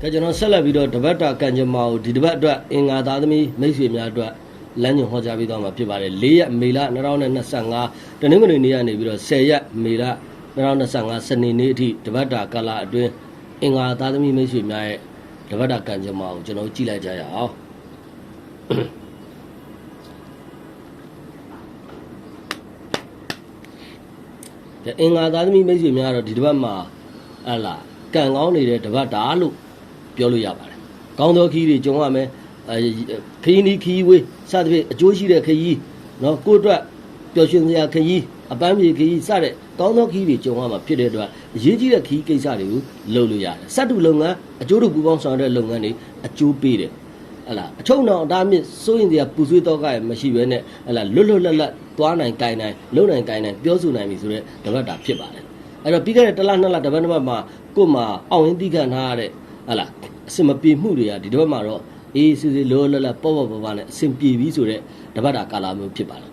ကဲကျွန်တော်ဆက်လက်ပြီးတော့တပတ်တာကံကြမ္မာကိုဒီတပတ်အတွက်အင်္ဂါသားသမီးမိတ်ဆွေများအတွက်လမ်းညွှန်ဟောကြားပေးသွားမှာဖြစ်ပါတယ်၄ရက်မေလ2025တနင်္ဂနွေနေ့ကနေပြီးတော့10ရက်မေလ2025စနေနေ့အထိတပတ်တာကာလအတွင်းအင်္ဂါသားသမီးမိတ်ဆွေများရဲ့တပတ်တာကံကြမ္မာကိုကျွန်တော်ကြည့်လိုက်ကြရအောင်ကဲအင်္ဂါသားသမီးမိတ်ဆွေများကတော့ဒီတစ်ပတ်မှာဟလာကံကောင်းနေတဲ့တစ်ပတ်တာလို့ ပြောလို့ရပါတယ်။ကောင်းသောခီးတွေကြုံရမယ်။အဲခီးနီးခီးဝေးစသဖြင့်အကျိုးရှိတဲ့ခရီးနော်ကိုယ့်အတွက်ပျော်ရွှင်စရာခရီးအပန်းပြေခရီးစတဲ့ကောင်းသောခီးတွေကြုံရမှာဖြစ်တဲ့အတွက်အရေးကြီးတဲ့ခီးကိစ္စတွေကိုလုပ်လို့ရတယ်။စက်တူလုပ်ငန်းအကျိုးတူပူပေါင်းဆောင်တဲ့လုပ်ငန်းတွေအကျိုးပေးတယ်။ဟလာအချုံတော်အတားမြင့်စိုးရင်တရားပူဆွေးတော့ကရမရှိဘဲနဲ့ဟလာလွတ်လွတ်လပ်လပ်သွားနိုင်ကြိုင်နိုင်လုံနိုင်ကြိုင်နိုင်ပြောဆိုနိုင်ပြီဆိုတော့တပတ်တာဖြစ်ပါတယ်အဲ့တော့ပြီးခဲ့တဲ့တစ်လနှစ်လတပတ်တစ်ပတ်မှာကို့မှာအောင်ရင်းတိခံထားရတဲ့ ဟလာအစင်မပြေမှုတွေကဒီတစ်ပတ်မှာတော့အေးစစ်စစ်လောလောလတ်ပေါ့ပေါ့ပါပါနဲ့အစင်ပြေပြီဆိုတော့တပတ်တာကာလာမျိုးဖြစ်ပါတယ်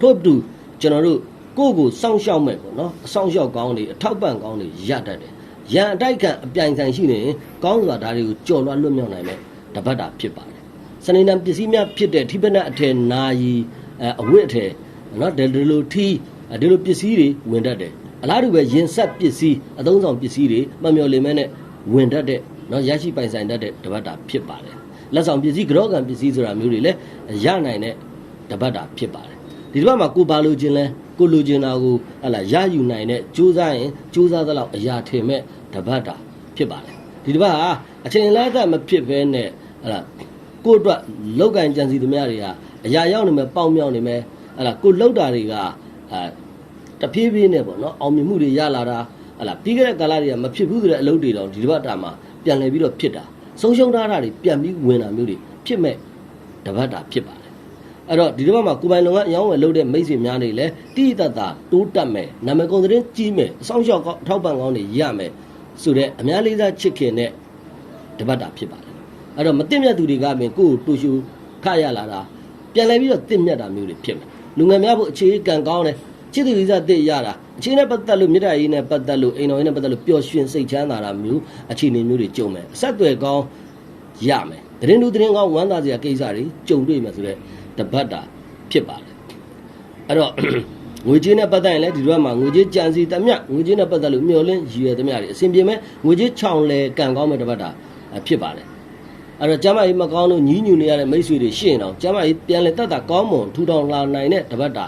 ထို့အတူကျွန်တော်တို့ကိုယ့်ကိုစောင့်ရှောက်မဲ့ပေါ့နော်အဆောင်ရှောက်ကောင်းတွေအထောက်ပံ့ကောင်းတွေရတတ်တယ်ရန်အတိုက်ခံအပြိုင်ဆိုင်ရှိနေရင်ကောင်းစွာဒါတွေကိုကြော်လွှတ်လွတ်မြောက်နိုင်မဲ့တပတ်တာဖြစ်ပါတယ်စနေနံပစ္စည်းများဖြစ်တဲ့ထိပနအထည်နာယီအဲအဝတ်အထည်နော်ဒီလိုထီဒီလိုပစ္စည်းတွေဝင်တတ်တယ်အလားတူပဲရင်ဆက်ပစ္စည်းအသုံးဆောင်ပစ္စည်းတွေမမျော်လင့်မဲနဲ့ဝင်တတ်တဲ့ နော်ရရှိပိုင်ဆိုင်တတ်တဲ့တပတ်တာဖြစ်ပါတယ်လက်ဆောင်ပစ္စည်းကြောကံပစ္စည်းဆိုတာမျိုးတွေလည်းရနိုင်တဲ့တပတ်တာဖြစ်ပါတယ်ဒီတစ်ပတ်မှာကိုပါလိုခြင်းလဲကိုလိုခြင်းတာကိုဟလာရယူနိုင်တဲ့စူးစမ်းရင်စူးစမ်းသလောက်အရာထင်မဲ့တပတ်တာဖြစ်ပါတယ်ဒီတစ်ပတ်ဟာအချိန်လက်ကမဖြစ်ဘဲနဲ့ဟလာကိုယ့်အတွက်လောက်ကင်ကြံစီသမျှတွေကအရာရောက်နေမယ်ပေါက်မြောက်နေမယ်ဟလာကိုလောက်တာတွေကအာတဖြည်းဖြည်းနဲ့ပေါ့နော်အောင်မြင်မှုတွေရလာတာဟလာပြီးခဲ့တဲ့ကာလတွေကမဖြစ်ဘူးဆိုတဲ့အလုပ်တွေတော့ဒီတစ်ပတ်တာမှာ ပြန်လည်ပြီးတော့ဖြစ်တာဆုံးရှုံးထားတာတွေပြန်ပြီးဝင်တာမျိုးတွေဖြစ်မဲ့တပတ်တာဖြစ်ပါတယ်အဲ့တော့ဒီတစ်ပတ်မှာကိုယ်ပိုင်လုပ်ငန်းအယောင်းဝယ်လုပ်တဲ့မိတ်ဆွေများနေလဲတိတိတတ်တာတိုးတက်မယ်နာမည်ကုန်သတင်းကြီးမယ်အဆောင်ရှောက်ကောင်းအထောက်ပံ့ကောင်းတွေရမယ်ဆိုတဲ့အများလေးစားချစ်ခင်တဲ့တပတ်တာဖြစ်ပါတယ်အဲ့တော့မသိမြတ်သူတွေကပင်ကိုယ့်ကိုတူရှူခရလာတာပြန်လဲပြီးတော့သိမြတ်တာမျိုးတွေဖြစ်မယ်လူငယ်များဖို့အခြေကံကောင်းတယ် ချစ်သူကိစ္စသိရတာအခြေနဲ့ပတ်သက်လို့မြေတားရေးနဲ့ပတ်သက်လို့အိမ်တော်ရေးနဲ့ပတ်သက်လို့ပျော်ရွှင်စိတ်ချမ်းသာတာမျိုးအခြေအနေမျိုးတွေကြုံမယ်အဆက်အသွယ်ကောင်းရမယ်တရင်လူတရင်ကောင်းဝမ်းသာစရာကိစ္စတွေကြုံတွေ့မယ်ဆိုတော့တပတ်တာဖြစ်ပါတယ်အဲ့တော့ငွေကြေးနဲ့ပတ်သက်ရင်လည်းဒီဘက်မှာငွေကြေးကြံစီတမျှငွေကြေးနဲ့ပတ်သက်လို့မျှော်လင့်ရည်ရွယ်တမျှတွေအဆင်ပြေမယ်ငွေကြေးချောင်လဲကံကောင်းမဲ့တပတ်တာဖြစ်ပါတယ်အဲ့တော့ကျမကြီးမကောင်းလို့ညီးညူနေရတဲ့မိတ်ဆွေတွေရှင်းအောင်ကျမကြီးပြန်လဲတတ်တာကောင်းမွန်ထူထောင်လာနိုင်တဲ့တပတ်တာ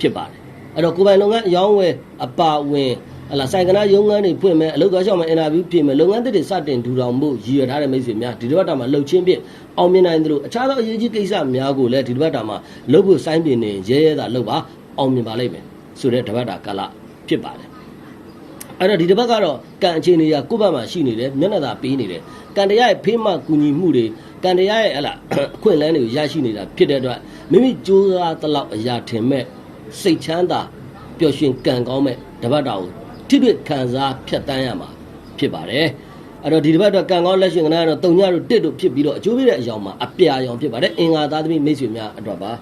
ဖြစ်ပါတယ် အဲ့တော့ကိုယ်ပိုင်လုပ်ငန်းအယောင်းဝယ်အပါဝင်ဟလာဆိုင်ကနာရုံးခန်းတွေဖွင့်မယ်အလုပ်သွားရှောက်မယ်အင်တာဗျူးပြင်မယ်လုပ်ငန်းသစ်တွေစတင်ထူထောင်မှုရည်ရွယ်ထားတဲ့မိတ်ဆွေများဒီတပတ်တာမှာလှုပ်ချင်းဖြင့်အောင်မြင်နိုင်တယ်လို့အခြားသောအရေးကြီးကိစ္စများကိုလည်းဒီတပတ်တာမှာလုပ်ဖို့စိုင်းပြင်နေရဲရဲသာလုပ်ပါအောင်မြင်ပါလိမ့်မယ်ဆိုတဲ့တပတ်တာကာလဖြစ်ပါတယ်အဲ့တော့ဒီတစ်ပတ်ကတော့ကံအခြေအနေကကိုယ့်ဘက်မှာရှိနေတယ်မျက်နှာသာပေးနေတယ်ကံတရားရဲ့ဖေးမကူညီမှုတွေကံတရားရဲ့ဟလာအခွင့်အလမ်းတွေကိုရရှိနေတာဖြစ်တဲ့အတွက်မိမိကြိုးစားသလောက်အရာထင်မဲ့ စိတ်ချမ်းသာပျော်ရွှင်ကံကောင်းမဲ့တပတ်တာကိုထိတွေ့ခံစားဖြတ်တန်းရမှာဖြစ်ပါတယ်အဲ့တော့ဒီတစ်ပတ်တော့ကံကောင်းလက်ရှင်ကနာတော့တုံညတို့တစ်တို့ဖြစ်ပြီးတော့အကျိုးပေးတဲ့အကြောင်းမှာအပြာရောင်ဖြစ်ပါတယ်အင်္ဂါသားသမီးမိတ်ဆွေများအတွက်ပါ